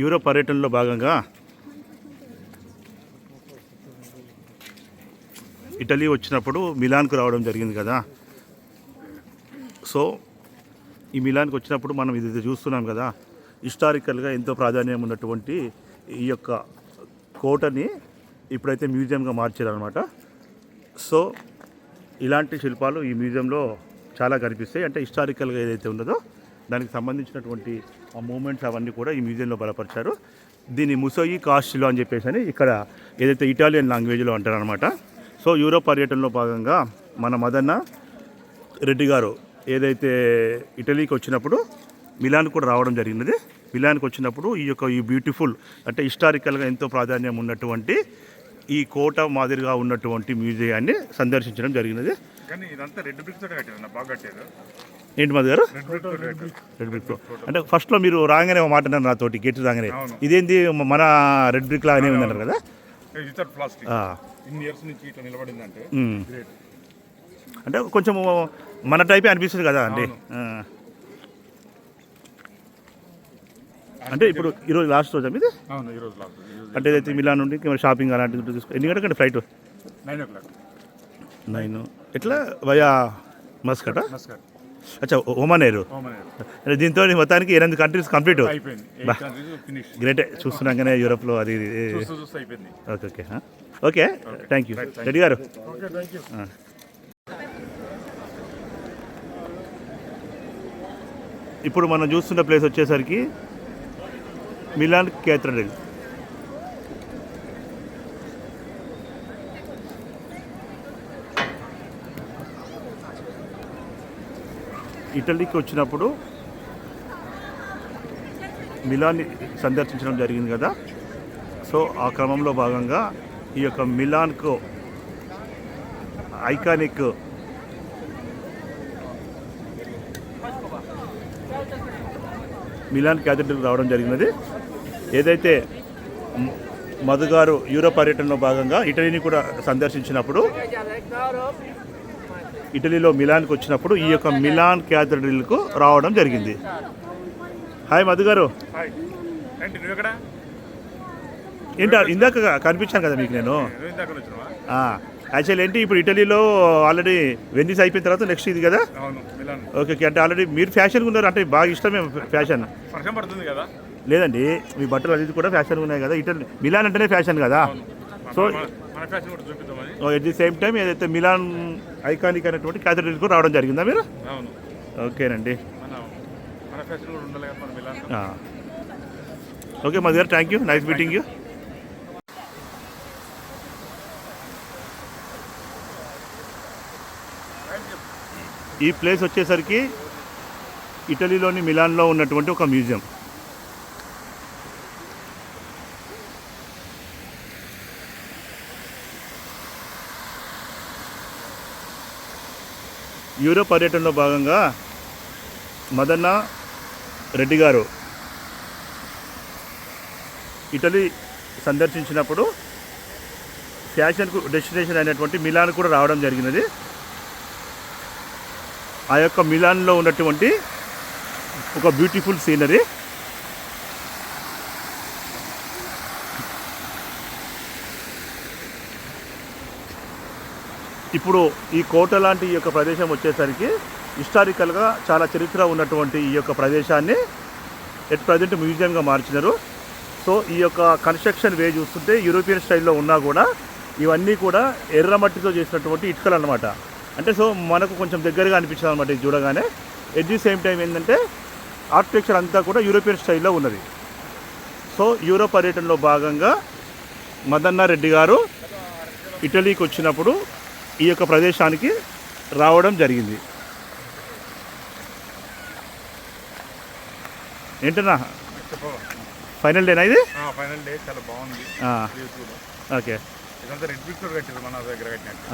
Europe పర్యటనలో భాగంగా Italy వచ్చినప్పుడు మిలాన్కు రావడం జరిగింది కదా. సో ఈ మిలాన్కి వచ్చినప్పుడు మనం ఇది చూస్తున్నాం కదా హిస్టారికల్గా ఎంతో ప్రాధాన్యం ఉన్నటువంటి ఈ యొక్క కోటని ఇప్పుడైతే మ్యూజియంగా మార్చారనమాట సో ఇలాంటి శిల్పాలు ఈ మ్యూజియంలో చాలా కనిపిస్తాయి. అంటే హిస్టారికల్గా ఏదైతే ఉన్నదో దానికి సంబంధించినటువంటి ఆ మూమెంట్స్ అవన్నీ కూడా ఈ మ్యూజియంలో బలపరిచారు. దీన్ని ముసోయి కాస్ట్లో అని చెప్పేసి అని ఇక్కడ ఏదైతే ఇటాలియన్ లాంగ్వేజ్లో అంటారనమాట సో యూరోప్ పర్యటనలో భాగంగా మన మదన్న రెడ్డి గారు ఏదైతే ఇటలీకి వచ్చినప్పుడు మిలాన్ కూడా రావడం జరిగినది. మిలాన్కి వచ్చినప్పుడు ఈ యొక్క ఈ బ్యూటిఫుల్ అంటే హిస్టారికల్గా ఎంతో ప్రాధాన్యం ఉన్నటువంటి ఈ కోట మాదిరిగా ఉన్నటువంటి మ్యూజియాన్ని సందర్శించడం జరిగినది. కానీ ఇదంతా రెడ్ బ్రిక్స్ బాగా కట్టారు. ఏంటి మాది గారు? రెడ్ బ్రిక్ అంటే ఫస్ట్లో మీరు రాగానే ఒక మాట అన్నారు నాతోటి గేట్ రాగానే. ఇదేంది మన రెడ్ బ్రిక్ లాగానే ఉందన్నారు కదా? అంటే కొంచెం మన టైపే అనిపిస్తుంది కదా అండి. అంటే ఇప్పుడు ఈరోజు లాస్ట్ రోజా మీది? అంటే ఏదైతే మిలాన్ నుండి షాపింగ్ అలాంటిది తీసుకో ఎన్ని గంటలకండి flight nine o'clock nine ఎట్లా? వయా మస్కట నమస్కారం అచ్చా ఒమన్ ఎయిర్ ఓమన్ అంటే దీంతో మొత్తానికి ఎనిమిది కంట్రీస్ కంప్లీట్ గ్రేటే చూస్తున్నాగానే యూరోప్లో అది okay okay. Okay. Thank you Reddy గారు. ఇప్పుడు మనం చూస్తున్న ప్లేస్ వచ్చేసరికి మిలాన్ క్యాథడ్రల్ ఇటలీకి వచ్చినప్పుడు మిలాన్ని సందర్శించడం జరిగింది కదా. సో ఆ క్రమంలో భాగంగా ఈ యొక్క మిలాన్కు ఐకానిక్ మిలాన్ క్యాథడ్రల్ రావడం జరిగినది. ఏదైతే మధుగారు యూరో పర్యటనలో భాగంగా ఇటలీని కూడా సందర్శించినప్పుడు ఇటలీలో మిలాన్కి వచ్చినప్పుడు ఈ యొక్క మిలాన్ క్యాథడ్రల్కు రావడం జరిగింది. హాయ్ మధు గారు. హాయ్. ఏంటి నువ్వు ఎక్కడ? ఏంటి ఇందాక కనిపించాను కదా మీకు నేను. యాక్చువల్ ఏంటి ఇప్పుడు ఇటలీలో ఆల్రెడీ వెన్నీస్ అయిపోయిన తర్వాత నెక్స్ట్ ఇది కదా? అవును మిలాన్. ఓకే ఓకే అంటే ఆల్రెడీ మీరు ఫ్యాషన్ ఉన్నారు? అంటే బాగా ఇష్టమే ఫ్యాషన్. పడుతుంది కదా? లేదండి మీ బట్టలు అది కూడా ఫ్యాషన్ ఉన్నాయి కదా. ఇటలీ మిలాన్ అంటేనే ఫ్యాషన్ కదా. సో మన- మన ఫ్యాషన్ కూడా చూపిద్దామని. ఎట్ ది సేమ్ టైం ఏదైతే మిలాన్ ఐకానిక్ అనేటువంటి క్యాథడ్రల్ కూడా రావడం జరిగిందా మీరు? ఓకేనండి. ఓకే మధు గారు thank you nice meeting you ఈ ప్లేస్ వచ్చేసరికి ఇటలీలోని మిలాన్లో ఉన్నటువంటి ఒక మ్యూజియం. యూరో పర్యటనలో భాగంగా మదన్న రెడ్డి గారు ఇటలీ సందర్శించినప్పుడు ఫ్యాషన్కు డెస్టినేషన్ అయినటువంటి మిలాన్ కూడా రావడం జరిగినది. ఆ యొక్క మిలాన్లో ఉన్నటువంటి ఒక బ్యూటిఫుల్ సీనరీ. ఇప్పుడు ఈ కోట లాంటి ఈ యొక్క ప్రదేశం వచ్చేసరికి హిస్టారికల్గా చాలా చరిత్ర ఉన్నటువంటి ఈ యొక్క ప్రదేశాన్ని ఎట్ ప్రజెంట్ మ్యూజియంగా మార్చినారు. సో ఈ యొక్క కన్స్ట్రక్షన్ వే చూస్తుంటే యూరోపియన్ స్టైల్లో ఉన్నా కూడా ఇవన్నీ కూడా ఎర్రమట్టితో చేసినటువంటి ఇటుకలు అనమాట అంటే సో మనకు కొంచెం దగ్గరగా అనిపించింది అనమాట ఇది చూడగానే. ఎట్ ది సేమ్ టైం ఏంటంటే ఆర్కిటెక్చర్ అంతా కూడా యూరోపియన్ స్టైల్లో ఉన్నది. సో యూరో పర్యటనలో భాగంగా మదన్న రెడ్డి గారు ఇటలీకి వచ్చినప్పుడు ఈ యొక్క ప్రదేశానికి రావడం జరిగింది. ఏంటన్నా? ఫైనల్ డేనా ఇది? ఫైనల్ డే చాలా బాగుంది. ఓకే.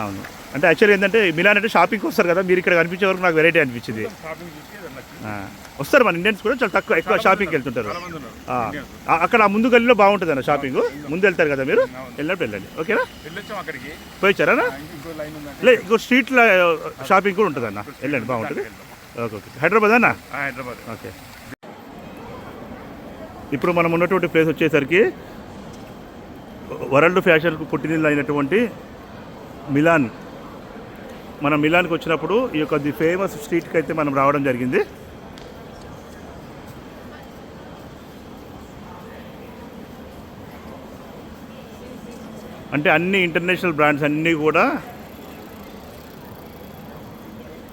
అవును. అంటే యాక్చువల్లీ ఏంటంటే మిలాన్ అంటే షాపింగ్కి వస్తారు కదా మీరు ఇక్కడ కనిపించే వరకు నాకు వెరైటీ అనిపించింది. వస్తారు మన ఇండియన్స్ కూడా చాలా తక్కువ ఎక్కువ షాపింగ్కి వెళ్తుంటారు. అక్కడ ముందు గల్లీలో బాగుంటుంది అన్న షాపింగ్ ముందు వెళ్తారు కదా మీరు? వెళ్ళినప్పుడు వెళ్ళండి. ఓకేనా? పోయిచ్చారా ఆ, ఇంకో లైన్ ఉందండి లే ఇంకో స్ట్రీట్లో షాపింగ్ కూడా ఉంటుంది అన్న. వెళ్ళండి బాగుంటుంది. Okay okay. హైదరాబాద్ అన్న? హైదరాబాద్. ఓకే. ఇప్పుడు మనం ఉన్నటువంటి ప్లేస్ వచ్చేసరికి వరల్డ్ ఫ్యాషన్కు పుట్టినిల్లు అయినటువంటి మిలాన్. మనం మిలాన్కి వచ్చినప్పుడు ఈ యొక్క ది ఫేమస్ స్ట్రీట్కి అయితే మనం రావడం జరిగింది. అంటే అన్ని ఇంటర్నేషనల్ బ్రాండ్స్ అన్నీ కూడా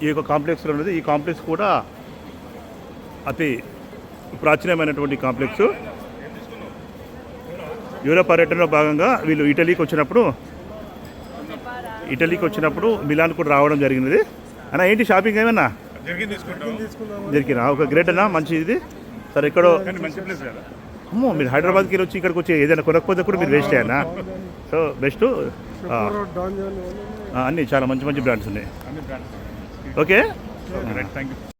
ఈ యొక్క కాంప్లెక్స్లో ఉన్నది. ఈ కాంప్లెక్స్ కూడా అతి ప్రాచీనమైనటువంటి కాంప్లెక్స్. యూరోప్ పర్యటనలో భాగంగా వీళ్ళు ఇటలీకి వచ్చినప్పుడు ఇటలీకి వచ్చినప్పుడు మిలాన్ కూడా రావడం జరిగినది. అన్న ఏంటి షాపింగ్ ఏమన్నా? జరిగిన ఒక గ్రేట్ అన్న మంచి ఇది సరే ఎక్కడో అమ్మో మీరు హైదరాబాద్కి వెళ్ళి వచ్చి ఇక్కడికి వచ్చి ఏదైనా కొనకపోతే కూడా మీరు వేస్ట్ అయ్యా సో బెస్ట్. అన్నీ చాలా మంచి మంచి బ్రాండ్స్ ఉన్నాయి. ఓకే? Right thank you